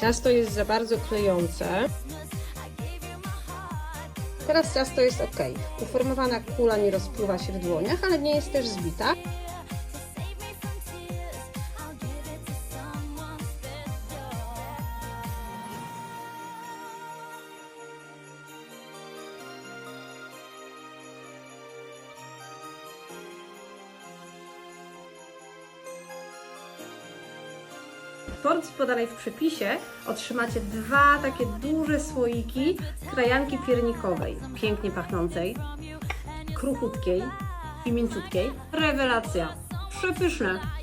Ciasto jest za bardzo klejące. Teraz ciasto jest ok. Uformowana kula nie rozpływa się w dłoniach, ale nie jest też zbita. Porcji podanej w przepisie otrzymacie dwa takie duże słoiki krajanki piernikowej, pięknie pachnącej, kruchutkiej i mięciutkiej. Rewelacja! Przepyszne!